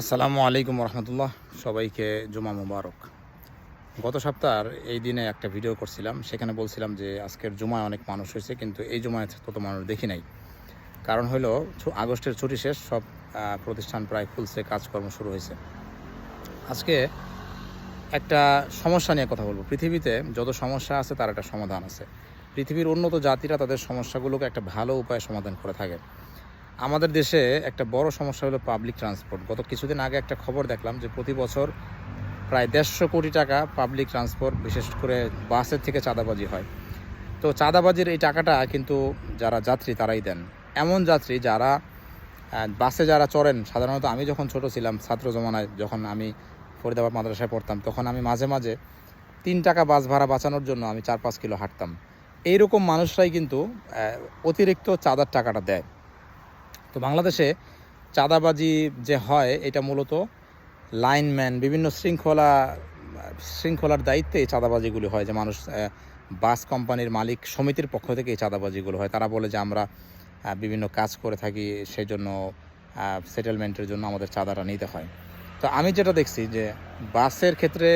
আসসালামু আলাইকুম রহমতুল্লাহ সবাইকে জুমা মুবারক। গত সপ্তাহের এই দিনে একটা ভিডিও করছিলাম, সেখানে বলছিলাম যে আজকের জুমায় অনেক মানুষ হয়েছে, কিন্তু এই জুমায় তত মানুষ দেখি নাই। কারণ হলো আগস্টের ছুটি শেষ, সব প্রতিষ্ঠান প্রায় খুলছে, কাজকর্ম শুরু হয়েছে। আজকে একটা সমস্যা নিয়ে কথা বলব। পৃথিবীতে যত সমস্যা আছে, তার একটা সমাধান আছে। পৃথিবীর উন্নত জাতিরা তাদের সমস্যাগুলোকে একটা ভালো উপায়ে সমাধান করে থাকে। আমাদের দেশে একটা বড় সমস্যা হলো পাবলিক ট্রান্সপোর্ট গত কিছুদিন আগে একটা খবর দেখলাম যে প্রতি বছর প্রায় দেড়শো কোটি টাকা পাবলিক ট্রান্সপোর্ট বিশেষ করে বাসের থেকে চাঁদাবাজি হয়। তো চাঁদাবাজির এই টাকাটা কিন্তু যারা যাত্রী, তারাই দেন। এমন যাত্রী যারা বাসে যারা চড়েন, সাধারণত আমি যখন ছোট ছিলাম, ছাত্র জমানায় যখন আমি ফরিদাবাদ মাদ্রাসায় পড়তাম, তখন আমি মাঝে মাঝে তিন টাকা বাস ভাড়া বাঁচানোর জন্য আমি চার পাঁচ কিলো হাঁটতাম। এইরকম মানুষরাই কিন্তু অতিরিক্ত চাঁদার টাকাটা দেয়। তো বাংলাদেশে চাঁদাবাজি যে হয়, এটা মূলত লাইনম্যান বিভিন্ন শৃঙ্খলা, শৃঙ্খলার দায়িত্বে এই চাঁদাবাজিগুলি হয়। যে মানুষ বাস কোম্পানির মালিক সমিতির পক্ষ থেকে এই চাঁদাবাজিগুলো হয়। তারা বলে যে আমরা বিভিন্ন কাজ করে থাকি সেই জন্য সেটেলমেন্টের জন্য আমাদের চাঁদাটা নিতে হয়। তো আমি যেটা দেখছি যে বাসের ক্ষেত্রে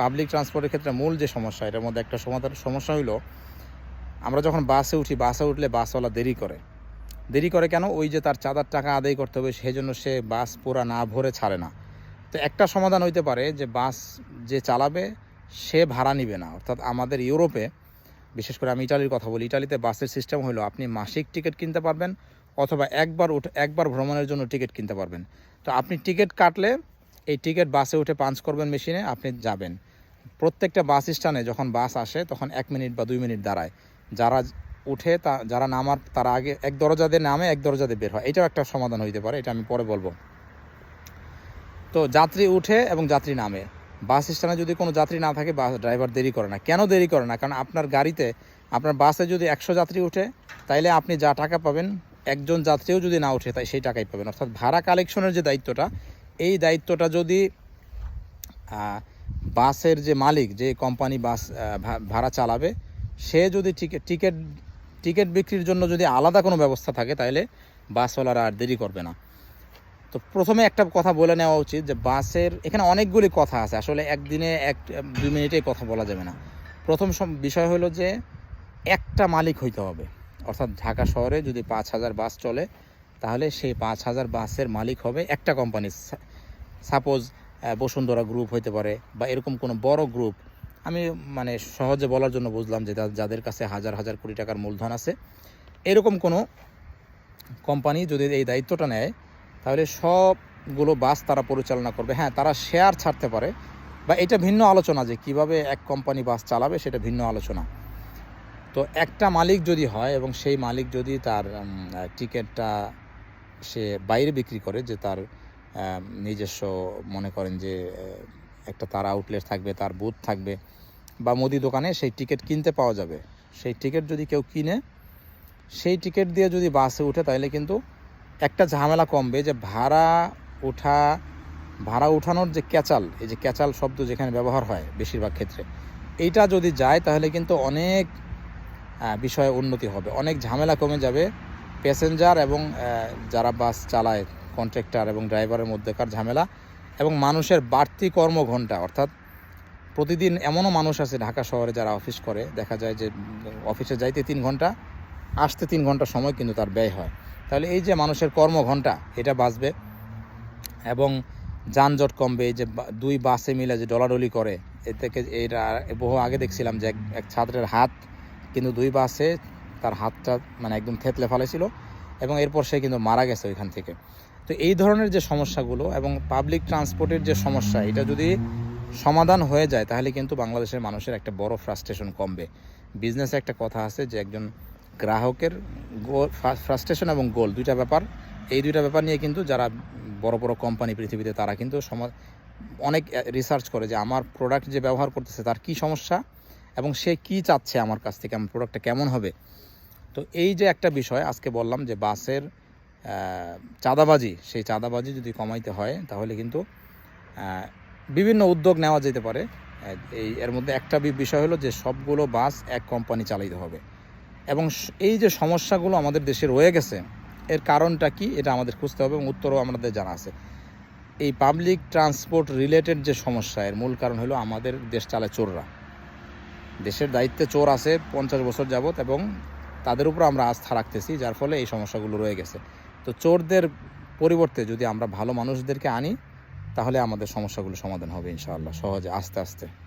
পাবলিক ট্রান্সপোর্টের ক্ষেত্রে মূল যে সমস্যা, এটার মধ্যে একটা সমাধান, সমস্যা হইল, আমরা যখন বাসে উঠি, বাসে উঠলে বাসওয়ালা দেরি করে। দেরি করে কেন? ওই যে তার চাঁদার টাকা আদায় করতে হবে সেই জন্য সে বাস পুরা না ভরে ছাড়ে না। তো একটা সমাধান হইতে পারে যে বাস যে চালাবে, সে ভাড়া নিবে না। অর্থাৎ আমাদের ইউরোপে, বিশেষ করে আমি ইটালির কথা বলি, ইটালিতে বাসের সিস্টেম হলো আপনি মাসিক টিকিট কিনতে পারবেন অথবা একবার উঠে, একবার ভ্রমণের জন্য টিকিট কিনতে পারবেন। তো আপনি টিকিট কাটলে এই টিকিট বাসে উঠে পাঞ্চ করবেন মেশিনে, আপনি যাবেন। প্রত্যেকটা বাস স্ট্যান্ডে যখন বাস আসে, তখন এক মিনিট বা দুই মিনিট দাঁড়ায়। যারা উঠে তা, যারা নামার, তারা আগে এক দরজা দিয়ে নামে, এক দরজা দিয়ে বের হয়। এটাও একটা সমাধান হইতে পারে, এটা আমি পরে বলব। তো যাত্রী উঠে এবং যাত্রী নামে। বাস স্ট্যান্ডে যদি কোনো যাত্রী না থাকে, বাস ড্রাইভার দেরি করে না। কেন দেরি করে না? কারণ আপনার গাড়িতে, আপনার বাসে যদি একশো যাত্রী উঠে, তাইলে আপনি যা টাকা পাবেন, একজন যাত্রীও যদি না উঠে, তাই সেই টাকাই পাবেন। অর্থাৎ ভাড়া কালেকশনের যে দায়িত্বটা, এই দায়িত্বটা যদি বাসের যে মালিক, যে কোম্পানি বাস ভাড়া চালাবে, সে যদি টিকিট টিকিট টিকিট বিক্রির জন্য যদি আলাদা কোনো ব্যবস্থা থাকে, তাহলে বাসওয়ালারা আর দেরি করবে না। তো প্রথমে একটা কথা বলে নেওয়া উচিত যে, বাসের এখানে অনেকগুলি কথা আছে। আসলে একদিনে এক, দুই মিনিটে কথা বলা যাবে না। প্রথম বিষয় হলো যে, একটা মালিক হইতে হবে। অর্থাৎ ঢাকা শহরে যদি পাঁচ হাজার বাস চলে, তাহলে সেই পাঁচ হাজার বাসের মালিক হবে একটা কোম্পানি সাপোজ বসুন্ধরা গ্রুপ হইতে পারে বা এরকম কোনো বড় গ্রুপ আমি মানে সহজে বলার জন্য বুঝলাম যে যাদের কাছে হাজার হাজার কোটি টাকার মূলধন আছে, এরকম কোনো কোম্পানি যদি এই দায়িত্বটা নেয়, তাহলে সবগুলো বাস তারা পরিচালনা করবে। হ্যাঁ তারা শেয়ার ছাড়তে পারে, বা এটা ভিন্ন আলোচনা যে কীভাবে এক কোম্পানি বাস চালাবে সেটা ভিন্ন আলোচনা। তো একটা মালিক যদি হয় এবং সেই মালিক যদি তার টিকিটটা সে বাইরে বিক্রি করে, যে তার নিজস্ব মনে করেন যে একটা তার আউটলেট থাকবে, তার বুথ থাকবে বা মুদি দোকানে সেই টিকিট কিনতে পাওয়া যাবে। সেই টিকিট যদি কেউ কিনে, সেই টিকিট দিয়ে যদি বাসে উঠে, তাহলে কিন্তু একটা ঝামেলা কমবে যে ভাড়া ওঠা, ভাড়া উঠানোর যে ক্যাচাল, এই যে ক্যাচাল শব্দ যেখানে ব্যবহার হয় বেশিরভাগ ক্ষেত্রে, এইটা যদি যায়, তাহলে কিন্তু অনেক বিষয়ে উন্নতি হবে। অনেক ঝামেলা কমে যাবে। প্যাসেঞ্জার এবং যারা বাস চালায় কন্ট্রাক্টর এবং ড্রাইভারের মধ্যেকার ঝামেলা এবং মানুষের বাড়তি কর্মঘণ্টা, অর্থাৎ প্রতিদিন এমনও মানুষ আছে ঢাকা শহরে যারা অফিস করে। দেখা যায় যে, অফিসে যাইতে তিন ঘণ্টা আসতে তিন ঘণ্টা সময় কিন্তু তার ব্যয় হয়। তাহলে এই যে মানুষের কর্মঘণ্টা, এটা বাঁচবে এবং যানজট কমবে। এই যে দুই বাসে মিলে যে ডলাডলি করে, এ থেকে এটা বহু আগে দেখছিলাম যে এক ছাত্রের হাত কিন্তু দুই বাসে তার হাতটা মানে একদম থেতলে ফেলেছিল এবং এরপর সে কিন্তু মারা গেছে ওইখান থেকে। তো এই ধরনের যে সমস্যাগুলো এবং পাবলিক ট্রান্সপোর্টের যে সমস্যা, এটা যদি সমাধান হয়ে যায়, তাহলে কিন্তু বাংলাদেশের মানুষের একটা বড় ফ্রাস্ট্রেশন কমবে। বিজনেসে একটা কথা আছে যে একজন গ্রাহকের গোল ফ্রাস্ট্রেশন এবং গোল দুইটা ব্যাপার। এই দুইটা ব্যাপার নিয়ে কিন্তু যারা বড় বড় কোম্পানি পৃথিবীতে, তারা কিন্তু সমাজ অনেক রিসার্চ করে যে আমার প্রোডাক্ট যে ব্যবহার করতেছে, তার কি সমস্যা এবং সে কি চাচ্ছে আমার কাছ থেকে, আমার প্রোডাক্টটা কেমন হবে। তো এই যে একটা বিষয়, আজকে বললাম যে বাসের চাঁদাবাজি, সেই চাঁদাবাজি যদি কমাইতে হয়, তাহলে কিন্তু বিভিন্ন উদ্যোগ নেওয়া যেতে পারে। এই, এর মধ্যে একটা বিষয় হলো যে সবগুলো বাস এক কোম্পানি চালাইতে হবে। এবং এই যে সমস্যাগুলো আমাদের দেশে রয়ে গেছে, এর কারণটা কি? এটা আমাদের খুঁজতে হবে এবং উত্তরও আমাদের জানা আছে। এই পাবলিক ট্রান্সপোর্ট রিলেটেড যে সমস্যা, এর মূল কারণ হলো আমাদের দেশ চালায় চোররা। দেশের দায়িত্বে চোর আছে পঞ্চাশ বছর যাবত এবং তাদের উপর আমরা আস্থা রাখতেছি, যার ফলে এই সমস্যাগুলো রয়ে গেছে। তো চোরদের পরিবর্তে যদি আমরা ভালো মানুষদেরকে আনি, তাহলে আমাদের সমস্যাগুলো সমাধান হবে ইনশাআল্লাহ, সহজে, আস্তে আস্তে।